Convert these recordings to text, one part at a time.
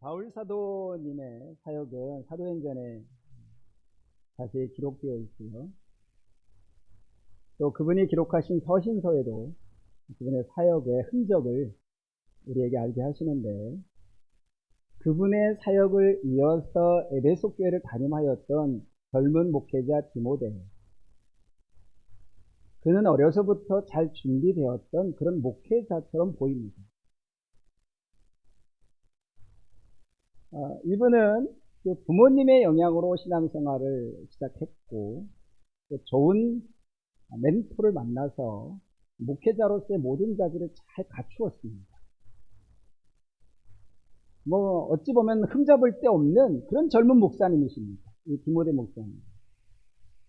바울 사도님의 사역은 사도행전에 자세히 기록되어 있고요. 또 그분이 기록하신 서신서에도 그분의 사역의 흔적을 우리에게 알게 하시는데 그분의 사역을 이어서 에베소 교회를 담임하였던 젊은 목회자 디모데 그는 어려서부터 잘 준비되었던 그런 목회자처럼 보입니다. 어, 이분은 그 부모님의 영향으로 신앙생활을 시작했고 그 좋은 멘토를 만나서 목회자로서의 모든 자질을 잘 갖추었습니다. 뭐 어찌 보면 흠잡을 데 없는 그런 젊은 목사님이십니다. 이 디모데 목사님.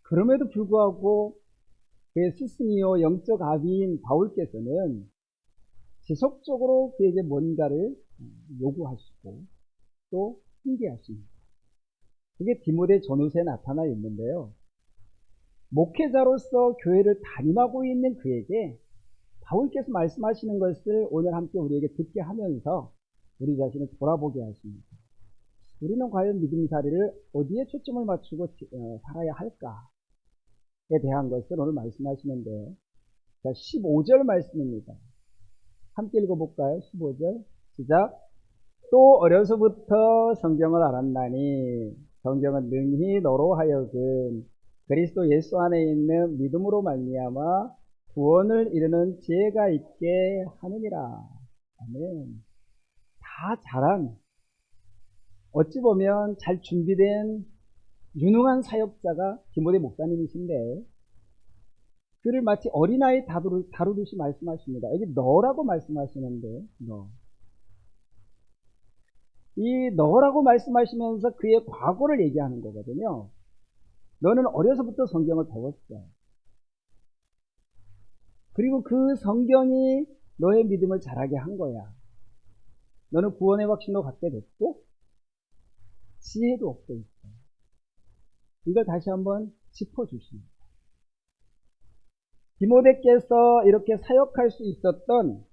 그럼에도 불구하고 그의 스승이요 영적 아비인 바울께서는 지속적으로 그에게 뭔가를 요구하시고 또 훈계하십니다. 그게 디모데 전후세에 나타나 있는데요. 목회자로서 교회를 담임하고 있는 그에게 바울께서 말씀하시는 것을 오늘 함께 우리에게 듣게 하면서 우리 자신을 돌아보게 하십니다. 우리는 과연 믿음살이를 어디에 초점을 맞추고 어, 살아야 할까에 대한 것을 오늘 말씀하시는데 자 15절 말씀입니다. 함께 읽어볼까요? 15절 시작 또 어려서부터 성경을 알았나니 성경은 능히 너로 하여금 그리스도 예수 안에 있는 믿음으로 말미암아 구원을 이루는 지혜가 있게 하느니라. 아멘. 다 잘한 어찌 보면 잘 준비된 유능한 사역자가 디모데 목사님이신데 그를 마치 어린아이 다루듯이 다루 말씀하십니다. 여기 너라고 말씀하시는데 너. 이 너라고 말씀하시면서 그의 과거를 얘기하는 거거든요. 너는 어려서부터 성경을 배웠어. 그리고 그 성경이 너의 믿음을 자라게 한 거야. 너는 구원의 확신도 갖게 됐고, 지혜도 얻고 있어. 이걸 다시 한번 짚어주십니다. 디모데께서 이렇게 사역할 수 있었던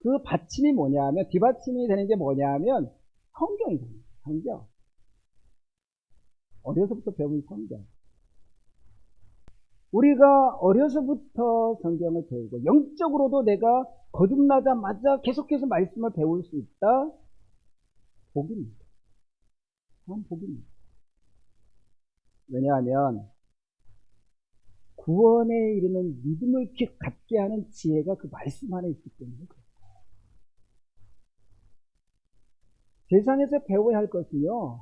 그 받침이 뭐냐 하면, 뒷받침이 되는 게 뭐냐 하면, 성경이 됩니다. 성경. 어려서부터 배운 성경. 우리가 어려서부터 성경을 배우고 영적으로도 내가 거듭나자마자 계속해서 말씀을 배울 수 있다. 복입니다. 참 복입니다. 왜냐하면 구원에 이르는 믿음을 갖게 하는 지혜가 그 말씀 안에 있기 때문에 그래요. 세상에서 배워야 할 것은요,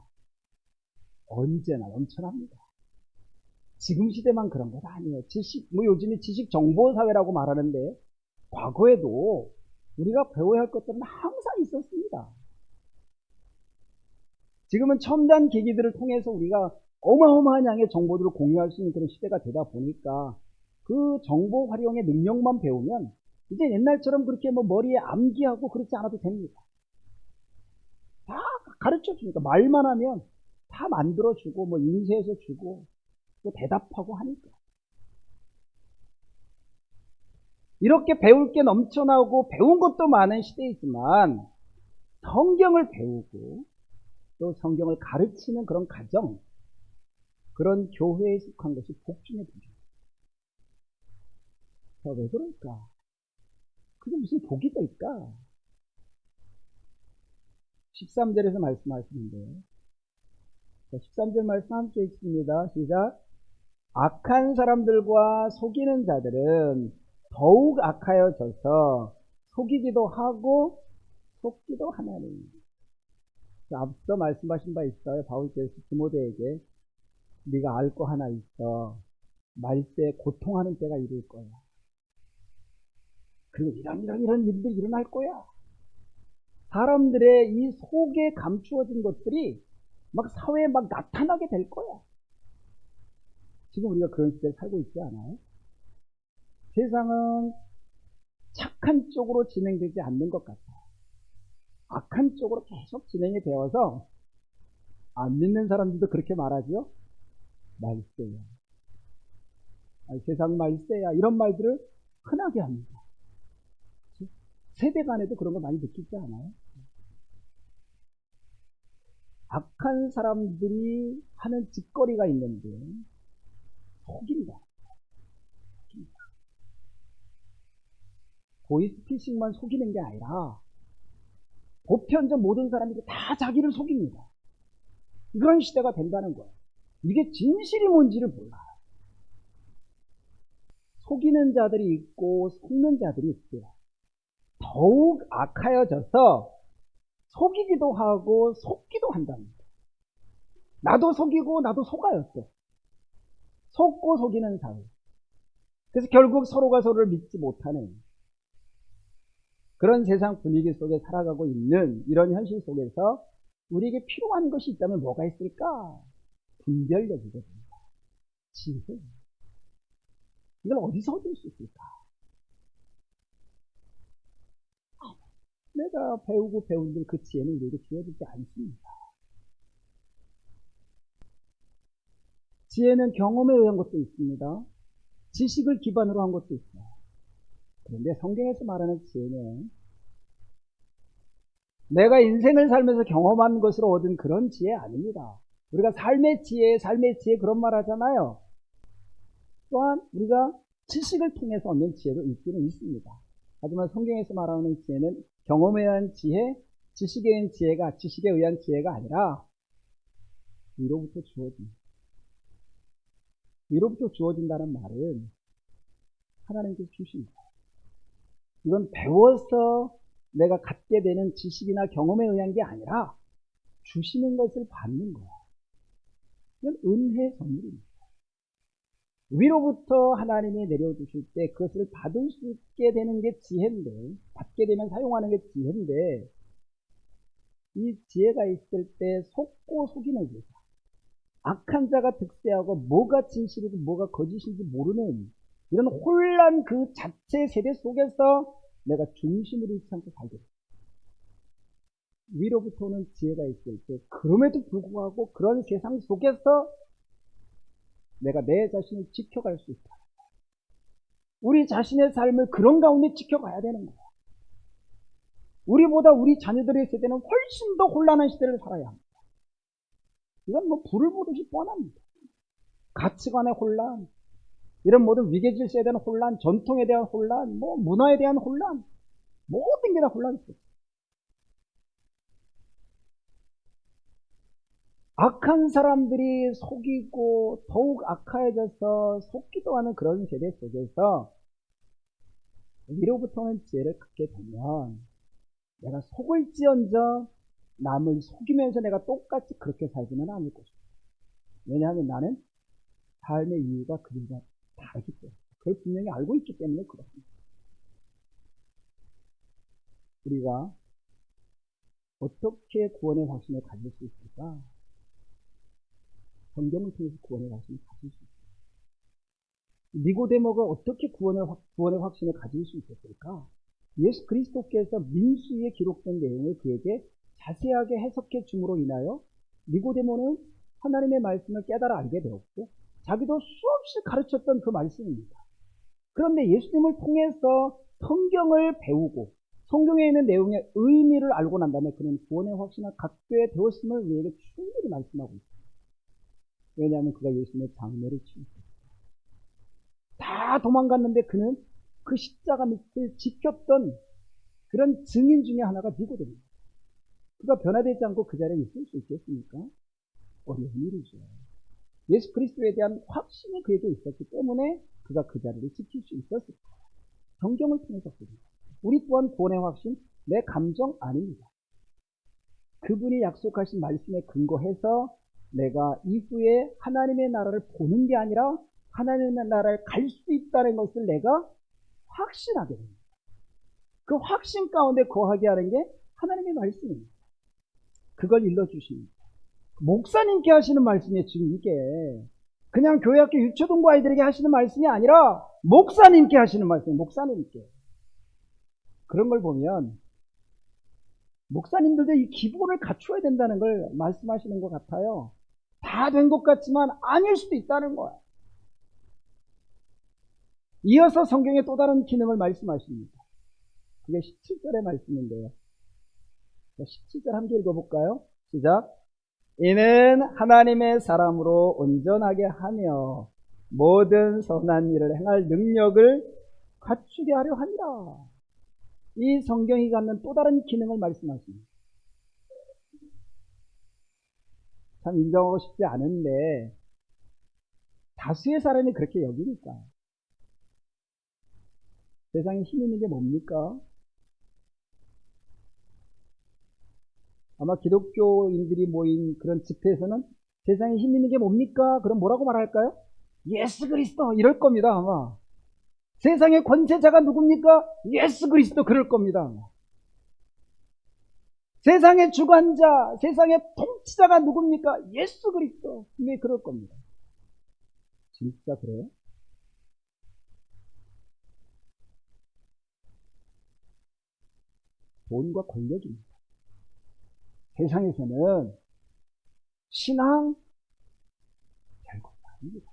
언제나 넘쳐납니다. 지금 시대만 그런 것 아니에요. 지식, 뭐 요즘이 지식 정보 사회라고 말하는데, 과거에도 우리가 배워야 할 것들은 항상 있었습니다. 지금은 첨단 기기들을 통해서 우리가 어마어마한 양의 정보들을 공유할 수 있는 그런 시대가 되다 보니까 그 정보 활용의 능력만 배우면 이제 옛날처럼 그렇게 뭐 머리에 암기하고 그렇지 않아도 됩니다. 다 가르쳐 주니까 말만 하면 다 만들어 주고 뭐 인쇄해서 주고 또 대답하고 하니까 이렇게 배울 게 넘쳐나오고 배운 것도 많은 시대이지만 성경을 배우고 또 성경을 가르치는 그런 가정 그런 교회에 속한 것이 복중의 복입니다. 왜 그럴까? 그게 무슨 복이 될까? 13절에서 말씀하시는데 13절 말씀 함께 읽습니다. 시작. 악한 사람들과 속이는 자들은 더욱 악하여져서 속이기도 하고 속기도 하나니. 앞서 말씀하신 바 있어요. 바울께서 디모데에게 네가 알 거 하나 있어. 말세 고통하는 때가 이룰 거야. 그리고 이런 이런 이런 일들이 일어날 거야. 사람들의 이 속에 감추어진 것들이 막 사회에 막 나타나게 될 거야. 지금 우리가 그런 시대에 살고 있지 않아요? 세상은 착한 쪽으로 진행되지 않는 것 같아요. 악한 쪽으로 계속 진행이 되어서 안 믿는 사람들도 그렇게 말하죠. 말세야. 세상 말세야. 이런 말들을 흔하게 합니다. 세대 간에도 그런 거 많이 느끼지 않아요? 악한 사람들이 하는 짓거리가 있는데 속인다. 속인다. 보이스피싱만 속이는 게 아니라 보편적 모든 사람들이 다 자기를 속입니다. 이런 시대가 된다는 거예요. 이게 진실이 뭔지를 몰라. 속이는 자들이 있고 속는 자들이 있어요. 더욱 악하여져서 속이기도 하고 속기도 한답니다. 나도 속이고 나도 속아요 또. 속고 속이는 사회. 그래서 결국 서로가 서로를 믿지 못하는 그런 세상 분위기 속에 살아가고 있는 이런 현실 속에서 우리에게 필요한 것이 있다면 뭐가 있을까? 분별력이거든요. 지혜. 이걸 어디서 얻을 수 있을까? 내가 배우고 배운 그 지혜는 우리에게 주어지지 않습니다. 지혜는 경험에 의한 것도 있습니다. 지식을 기반으로 한 것도 있어요. 그런데 성경에서 말하는 지혜는 내가 인생을 살면서 경험한 것으로 얻은 그런 지혜 아닙니다. 우리가 삶의 지혜, 삶의 지혜 그런 말 하잖아요. 또한 우리가 지식을 통해서 얻는 지혜도 있기는 있습니다. 하지만 성경에서 말하는 지혜는 경험에 의한 지혜, 지식에 의한 지혜가 지식에 의한 지혜가 아니라 위로부터 주어진 위로부터 주어진다는 말은 하나님께서 주십니다. 이건 배워서 내가 갖게 되는 지식이나 경험에 의한 게 아니라 주시는 것을 받는 거야. 이건 은혜 선물입니다. 위로부터 하나님이 내려주실 때 그것을 받을 수 있게 되는 게 지혜인데, 받게 되면 사용하는 게 지혜인데, 이 지혜가 있을 때 속고 속이는 거죠. 악한 자가 득세하고 뭐가 진실이고 뭐가 거짓인지 모르는 이런 혼란 그 자체 세대 속에서 내가 중심을 잃지 않고 살게 돼. 위로부터 오는 지혜가 있을 때 그럼에도 불구하고 그런 세상 속에서 내가 내 자신을 지켜갈 수 있다. 우리 자신의 삶을 그런 가운데 지켜가야 되는 거야. 우리보다 우리 자녀들의 세대는 훨씬 더 혼란한 시대를 살아야 합니다. 이건 뭐 불을 보듯이 뻔합니다. 가치관의 혼란, 이런 모든 위계 질서에 대한 혼란, 전통에 대한 혼란, 뭐 문화에 대한 혼란, 모든 게다 있어요. 악한 사람들이 속이고 더욱 악화해져서 속기도 하는 그런 세대 속에서 위로부터는 지혜를 갖게 되면 내가 속을지언정 남을 속이면서 내가 똑같이 그렇게 살지는 않을 것이다. 왜냐하면 나는 삶의 이유가 그들과 다르기 때문에 그걸 분명히 알고 있기 때문에 그렇습니다. 우리가 어떻게 구원의 확신을 가질 수 있을까? 성경을 통해서 구원의 확신을 가질 수 있을까? 니고데모가 어떻게 구원의, 구원의 확신을 가질 수 있었을까? 예수 그리스도께서 민수에 기록된 내용을 그에게 자세하게 해석해 줌으로 인하여 니고데모는 하나님의 말씀을 깨달아 알게 되었고 자기도 수없이 가르쳤던 그 말씀입니다. 그런데 예수님을 통해서 성경을 배우고 성경에 있는 내용의 의미를 알고 난 다음에 그는 구원의 확신을 갖게 되었음을 우리에게 충분히 말씀하고 있습니다. 왜냐하면 그가 예수님의 장례를 치렀습니다. 다 도망갔는데 그는 그 십자가 밑을 지켰던 그런 증인 중에 하나가 니고됩니다. 그가 변화되지 않고 그 자리에 있을 수 있겠습니까? 어려운 일이죠. 예수 그리스도에 대한 확신이 그에게 있었기 때문에 그가 그 자리를 지킬 수 있었을 거예요. 성경을 통해서 보니다 우리 또한 구원의 확신, 내 감정 아닙니다. 그분이 약속하신 말씀에 근거해서 내가 이후에 하나님의 나라를 보는 게 아니라 하나님의 나라에 갈수 있다는 것을 내가 확신하게 됩니다. 그 확신 가운데 거하게 하는 게 하나님의 말씀입니다. 그걸 일러주십니다. 목사님께 하시는 말씀이에요, 지금 이게. 그냥 교회학교 유초등부 아이들에게 하시는 말씀이 아니라 목사님께 하시는 말씀이에요, 목사님께. 그런 걸 보면 목사님들도 이 기본을 갖추어야 된다는 걸 말씀하시는 것 같아요. 다 된 것 같지만 아닐 수도 있다는 거야. 이어서 성경의 또 다른 기능을 말씀하십니다. 그게 17절의 말씀인데요. 17절 함께 읽어볼까요? 시작. 이는 하나님의 사람으로 온전하게 하며 모든 선한 일을 행할 능력을 갖추게 하려 함이라. 이 성경이 갖는 또 다른 기능을 말씀하십니다. 참 인정하고 싶지 않은데 다수의 사람이 그렇게 여기니까 세상에 힘 있는 게 뭡니까? 아마 기독교인들이 모인 그런 집회에서는 세상에 힘 있는 게 뭡니까? 그럼 뭐라고 말할까요? 예수 그리스도 이럴 겁니다 아마 세상의 권세자가 누굽니까? 예수 그리스도 그럴 겁니다 아마. 세상의 주관자, 세상의 통치자가 누굽니까? 예수 그리스도 분명히 그럴 겁니다 진짜 그래요? 돈과 권력입니다. 세상에서는 신앙 결국 아닙니다.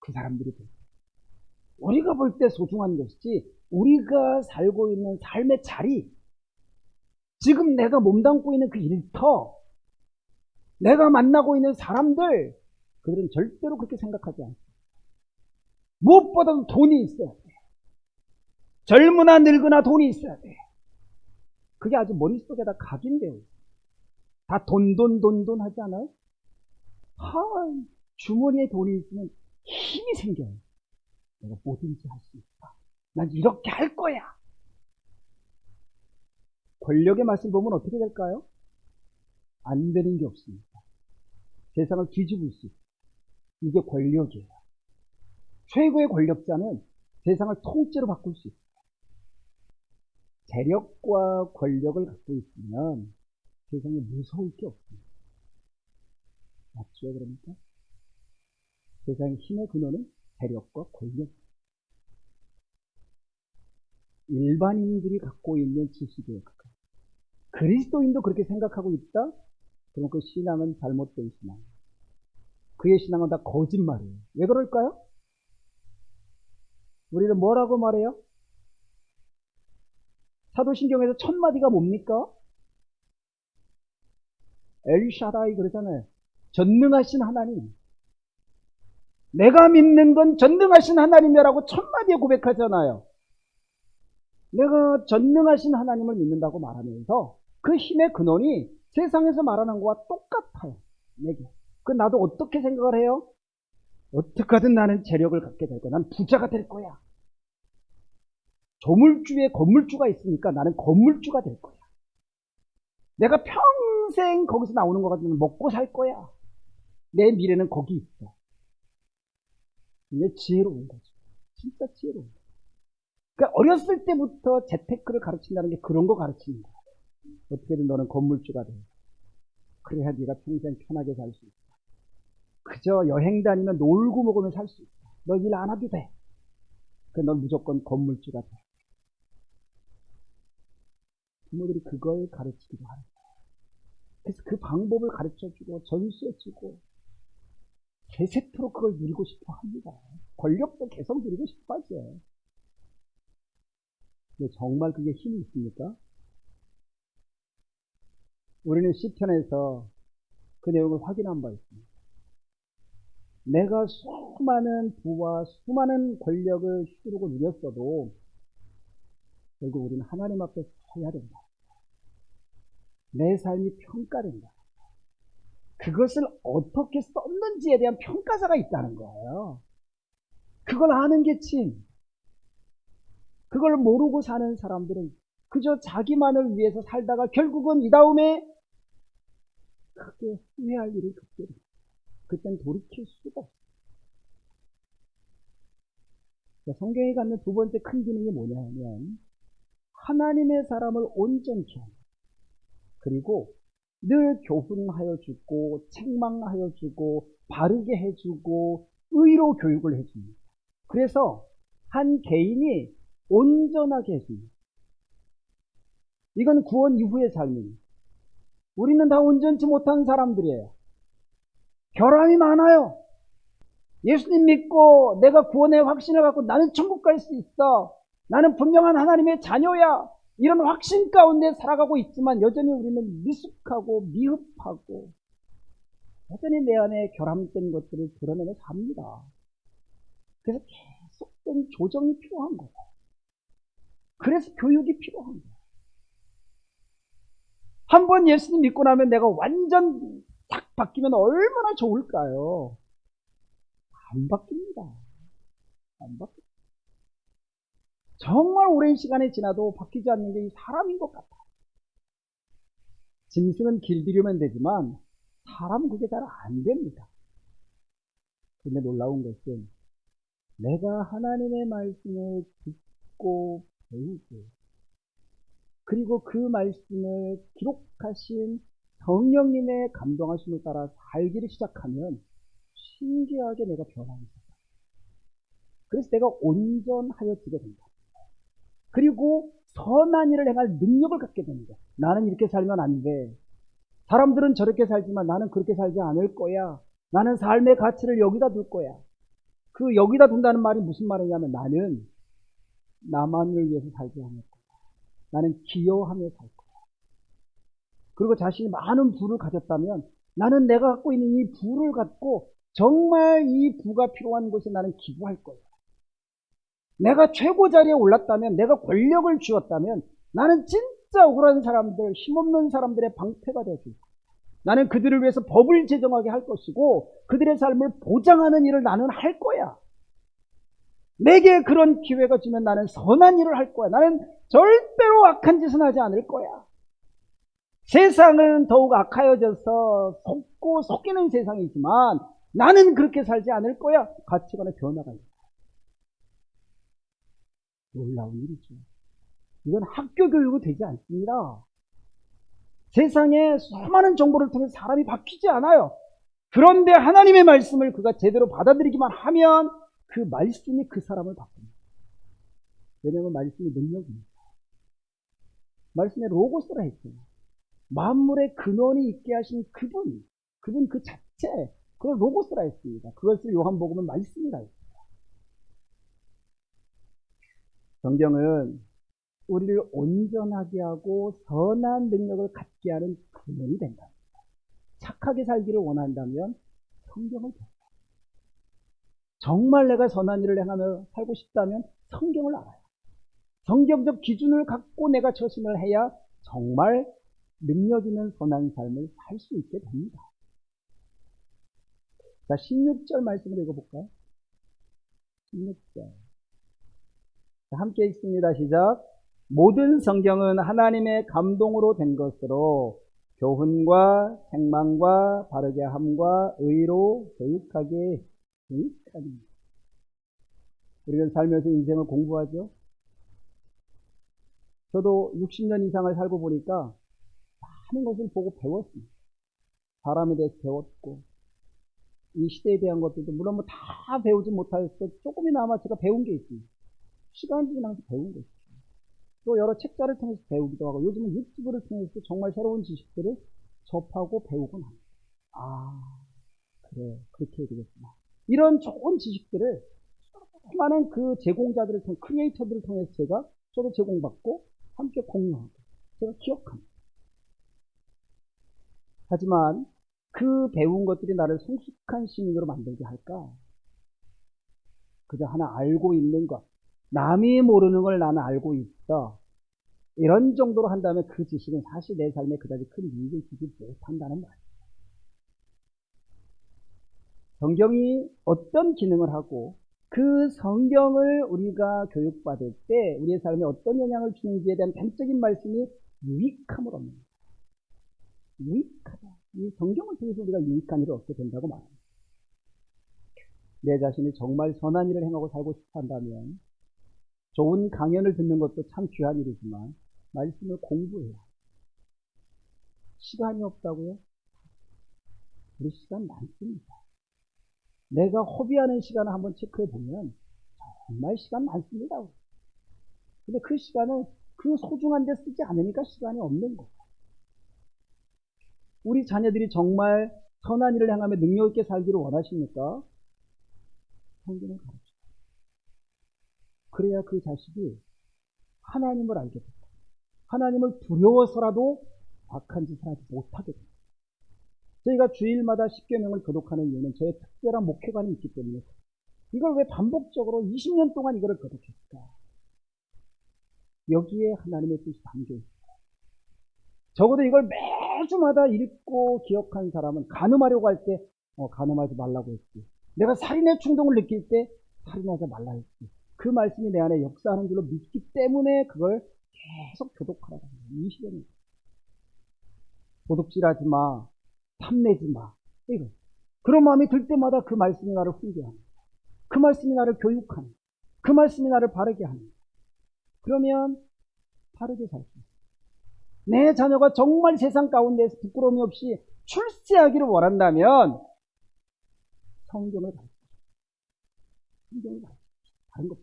그 사람들이 볼 때. 우리가 볼 때 소중한 것이지 우리가 살고 있는 삶의 자리 지금 내가 몸담고 있는 그 일터 내가 만나고 있는 사람들 그들은 절대로 그렇게 생각하지 않습니다. 무엇보다도 돈이 있어야 돼. 젊으나 늙으나 돈이 있어야 돼. 그게 아주 머릿속에다 있어요. 다 돈, 돈, 돈, 돈 하지 않아요? 하, 주머니에 돈이 있으면 힘이 생겨요. 내가 뭐든지 할 수 있다. 난 이렇게 할 거야. 권력의 맛을 보면 어떻게 될까요? 안 되는 게 없습니다. 세상을 뒤집을 수 있어요. 이게 권력이에요. 최고의 권력자는 세상을 통째로 바꿀 수 있어요. 재력과 권력을 갖고 있으면 세상에 무서울 게 없습니다. 맞죠, 그러니까? 세상의 힘의 근원은 재력과 권력. 일반인들이 갖고 있는 지식에. 그리스도인도 그렇게 생각하고 있다? 그럼 그 신앙은 잘못된 신앙. 그의 신앙은 다 거짓말이에요. 왜 그럴까요? 우리는 뭐라고 말해요? 사도신경에서 첫 마디가 뭡니까? 엘샤다이 그러잖아요. 전능하신 하나님. 내가 믿는 건 전능하신 하나님이라고 첫 마디에 고백하잖아요. 내가 전능하신 하나님을 믿는다고 말하면서 그 힘의 근원이 세상에서 말하는 것과 똑같아요. 내게. 그 나도 어떻게 생각을 해요? 어떻게든 나는 재력을 갖게 될 거야. 난 부자가 될 거야. 조물주에 건물주가 있으니까 나는 건물주가 될 거야. 내가 평생 거기서 나오는 거 가지고 먹고 살 거야. 내 미래는 거기 있어. 이게 지혜로운 거죠. 진짜 지혜로운 거죠. 그러니까 어렸을 때부터 재테크를 가르친다는 게 그런 거 가르치는 거야. 어떻게든 너는 건물주가 돼. 그래야 네가 평생 편하게 살 수 있어. 그저 여행 다니면 놀고 먹으면 살 수 있어. 너 일 안 해도 돼. 그넌 무조건 건물주가 돼. 부모들이 그걸 가르치기도 하는 거예요. 그래서 그 방법을 가르쳐주고 전수해주고 개세트로 그걸 누리고 싶어 합니다. 권력도 계속 누리고 싶어 하죠. 정말 그게 힘이 있습니까? 우리는 시편에서 그 내용을 확인한 바 있습니다. 내가 수많은 부와 수많은 권력을 휘두르고 누렸어도 결국 우리는 하나님 앞에 서야 된다. 내 삶이 평가된다. 그것을 어떻게 썼는지에 대한 평가사가 있다는 거예요. 그걸 아는 게 친. 그걸 모르고 사는 사람들은 그저 자기만을 위해서 살다가 결국은 이 다음에 크게 후회할 일을 겪게 됩니다. 그땐 돌이킬 수가 없어요. 성경이 갖는 두 번째 큰 기능이 뭐냐면 하나님의 사람을 온전케 하는 그리고 늘 교훈하여 주고 책망하여 주고 바르게 해주고 의로 교육을 해줍니다. 그래서 한 개인이 온전하게 해줍니다. 이건 구원 이후의 삶입니다. 우리는 다 온전치 못한 사람들이에요. 결함이 많아요. 예수님 믿고 내가 구원의 확신을 갖고 나는 천국 갈 수 있어. 나는 분명한 하나님의 자녀야. 이런 확신 가운데 살아가고 있지만 여전히 우리는 미숙하고 미흡하고 여전히 내 안에 결함된 것들을 드러내며 삽니다. 그래서 계속된 조정이 필요한 거예요. 그래서 교육이 거예요. 한번 예수님 믿고 나면 내가 완전 딱 바뀌면 얼마나 좋을까요? 안 바뀝니다. 안 바뀝니다. 정말 오랜 시간이 지나도 바뀌지 않는 게이 사람인 것 같아요. 짐승은 길들이면 되지만 사람은 그게 잘 안 됩니다. 근데 놀라운 것은 내가 하나님의 말씀을 듣고 배우고 그리고 그 말씀을 기록하신 성령님의 감동하심을 따라 살기를 시작하면 신기하게 내가 변합니다. 그래서 내가 온전하여지게 된다. 그리고 선한 일을 행할 능력을 갖게 됩니다. 나는 이렇게 살면 안 돼. 사람들은 저렇게 살지만 나는 그렇게 살지 않을 거야. 나는 삶의 가치를 여기다 둘 거야. 그 여기다 둔다는 말이 무슨 말이냐면 나는 나만을 위해서 살지 않을 거야. 나는 기여하며 살 거야. 그리고 자신이 많은 부를 가졌다면 나는 내가 갖고 있는 이 부를 갖고 정말 이 부가 필요한 곳에 나는 기부할 거야. 내가 최고 자리에 올랐다면 내가 권력을 쥐었다면 나는 진짜 억울한 사람들, 힘없는 사람들의 방패가 되어줄 거야. 나는 그들을 위해서 법을 제정하게 할 것이고 그들의 삶을 보장하는 일을 나는 할 거야. 내게 그런 기회가 주면 나는 선한 일을 할 거야. 나는 절대로 악한 짓은 하지 않을 거야. 세상은 더욱 악하여져서 속고 속이는 세상이지만 나는 그렇게 살지 않을 거야. 가치관의 변화가 있다. 놀라운 일이죠. 이건 학교 교육이 되지 않습니다. 세상에 수많은 정보를 통해 사람이 바뀌지 않아요. 그런데 하나님의 말씀을 그가 제대로 받아들이기만 하면 그 말씀이 그 사람을 바꿉니다. 왜냐하면 말씀이 능력입니다. 말씀에 로고스라 했어요. 만물의 근원이 있게 하신 그분, 그분 그 자체, 그걸 로고스라 했습니다. 그것을 요한복음은 말씀이라 했습니다. 성경은 우리를 온전하게 하고 선한 능력을 갖게 하는 근원이 된다. 착하게 살기를 원한다면 성경을 배워. 정말 내가 선한 일을 행하며 살고 싶다면 성경을 알아요. 성경적 기준을 갖고 내가 처신을 해야 정말 능력 있는 선한 삶을 살 수 있게 됩니다. 자, 16절 말씀을 읽어볼까요? 16절. 자, 함께 읽습니다. 시작. 모든 성경은 하나님의 감동으로 된 것으로 교훈과 책망과 바르게 함과 의로 교육하게 교육하니. 우리가 살면서 인생을 공부하죠. 저도 60년 이상을 살고 보니까 많은 것을 보고 배웠습니다. 사람에 대해서 배웠고 이 시대에 대한 것들도 물론 뭐 다 배우지 못하였어 조금이나마 제가 배운 게 있습니다. 시간이 지나면서 배운 것이죠. 또 여러 책자를 통해서 배우기도 하고 요즘은 유튜브를 통해서 정말 새로운 지식들을 접하고 배우곤 합니다. 아 그래 그렇게 되겠구나. 이런 좋은 지식들을 수많은 그 제공자들을 통해 크리에이터들을 통해서 제가 저도 제공받고 함께 공유하고 제가 기억합니다. 하지만 그 배운 것들이 나를 성숙한 시민으로 만들게 할까? 그저 하나 알고 있는 것, 남이 모르는 걸 나는 알고 있어. 이런 정도로 한다면 그 지식은 사실 내 삶에 그다지 큰 이익을 주지 못한다는 말이에요. 성경이 어떤 기능을 하고 그 성경을 우리가 교육받을 때 우리의 삶에 어떤 영향을 주는지에 대한 단적인 말씀이 유익함을 얻는다. 유익하다. 이 성경을 통해서 우리가 유익한 일을 얻게 된다고 말합니다. 내 자신이 정말 선한 일을 행하고 살고 싶어 한다면 좋은 강연을 듣는 것도 참 귀한 일이지만 말씀을 공부해야 시간이 없다고요? 우리 시간 많습니다. 내가 허비하는 시간을 한번 체크해 보면 정말 시간 많습니다. 근데 그 시간을 그 소중한 데 쓰지 않으니까 시간이 없는 거예요. 우리 자녀들이 정말 선한 일을 행하며 능력 있게 살기를 원하십니까? 성경을 가르쳐. 그래야 그 자식이 하나님을 알게 됩니다. 하나님을 두려워서라도 악한 짓을 하지 못하게 됩니다. 저희가 주일마다 10계명을 교독하는 이유는 저의 특별한 목회관이 있기 때문에 이걸 왜 반복적으로 20년 동안 이거를 교독했을까? 여기에 하나님의 뜻이 담겨 있어요. 적어도 이걸 매주마다 읽고 기억한 사람은 간음하려고 할 때 어, 간음하지 말라고 했지. 내가 살인의 충동을 느낄 때 살인하지 말라 했지. 그 말씀이 내 안에 역사하는 줄로 믿기 때문에 그걸 계속 교독하라고 합니다. 20년을. 도둑질하지 마. 탐내지 마. 이거. 그런 마음이 들 때마다 그 말씀이 나를 훈계하는 그 말씀이 나를 교육하는 그 말씀이 나를 바르게 하는 그러면 바르게 살 수 있어요. 내 자녀가 정말 세상 가운데서 부끄러움이 없이 출세하기를 원한다면 성경을 가르쳐. 성경을 가르쳐. 다른 것.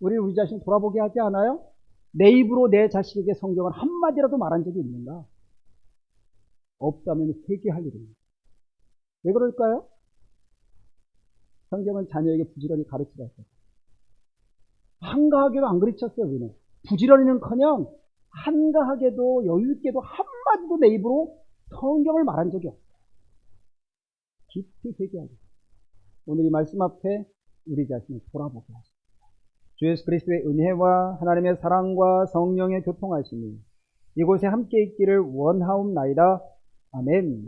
우리 우리 자신 돌아보게 하지 않아요? 내 입으로 내 자식에게 성경을 한마디라도 말한 적이 있는가? 없다면 회개할 일입니다. 왜 그럴까요? 성경은 자녀에게 부지런히 가르치라 했어요. 한가하게도 안 가르쳤어요, 우리는. 부지런히는 커녕 한가하게도 여유있게도 한마디도 내 입으로 성경을 말한 적이 없어요. 깊이 회개하고 오늘 이 말씀 앞에 우리 자신을 돌아보게 하십니다. 주 예수 그리스도의 은혜와 하나님의 사랑과 성령의 교통하심이 이곳에 함께 있기를 원하옵나이다. 아멘.